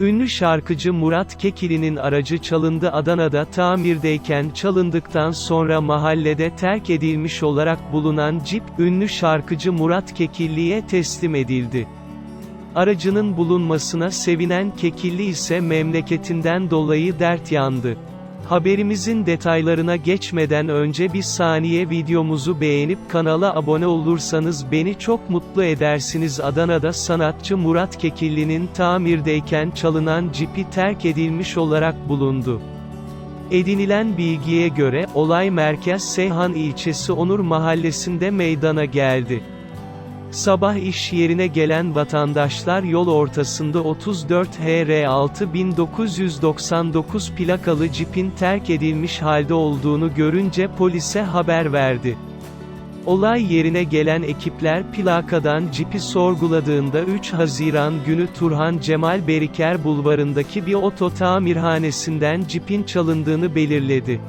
Ünlü şarkıcı Murat Kekilli'nin aracı çalındı Adana'da tamirdeyken çalındıktan sonra mahallede terk edilmiş olarak bulunan Jeep, ünlü şarkıcı Murat Kekilli'ye teslim edildi. Aracının bulunmasına sevinen Kekilli ise memleketinden dolayı dert yandı. Haberimizin detaylarına geçmeden önce bir saniye videomuzu beğenip kanala abone olursanız beni çok mutlu edersiniz. Adana'da sanatçı Murat Kekilli'nin tamirdeyken çalınan cipi terk edilmiş olarak bulundu. Edinilen bilgiye göre, olay Merkez Seyhan ilçesi Onur mahallesinde meydana geldi. Sabah iş yerine gelen vatandaşlar yol ortasında 34 HR 6999 plakalı cipin terk edilmiş halde olduğunu görünce polise haber verdi. Olay yerine gelen ekipler plakadan cipi sorguladığında 3 Haziran günü Turhan Cemal Beriker bulvarındaki bir oto tamirhanesinden cipin çalındığını belirledi.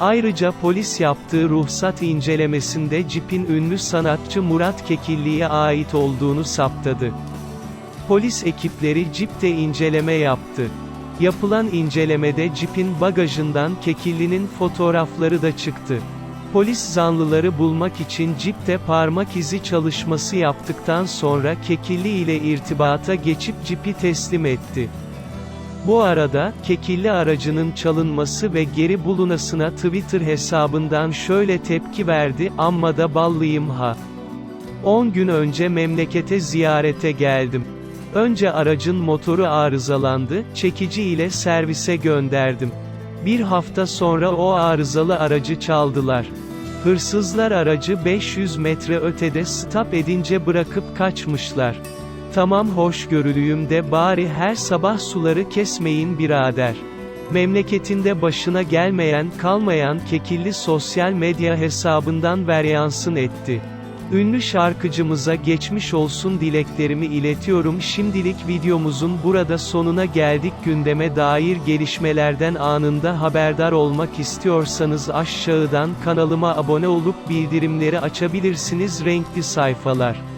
Ayrıca polis yaptığı ruhsat incelemesinde cipin ünlü sanatçı Murat Kekilli'ye ait olduğunu saptadı. Polis ekipleri cipte inceleme yaptı. Yapılan incelemede cipin bagajından Kekilli'nin fotoğrafları da çıktı. Polis zanlıları bulmak için cipte parmak izi çalışması yaptıktan sonra Kekilli ile irtibata geçip cipi teslim etti. Bu arada, Kekilli aracının çalınması ve geri bulunasına Twitter hesabından şöyle tepki verdi, amma da ballıyım ha. 10 gün önce memlekete ziyarete geldim. Önce aracın motoru arızalandı, çekici ile servise gönderdim. Bir hafta sonra o arızalı aracı çaldılar. Hırsızlar aracı 500 metre ötede stop edince bırakıp kaçmışlar. Tamam hoşgörülüyüm de bari her sabah suları kesmeyin birader. Memleketinde başına gelmeyen kalmayan kekilli sosyal medya hesabından veryansın etti. Ünlü şarkıcımıza geçmiş olsun dileklerimi iletiyorum şimdilik videomuzun burada sonuna geldik gündeme dair gelişmelerden anında haberdar olmak istiyorsanız aşağıdan kanalıma abone olup bildirimleri açabilirsiniz renkli sayfalar.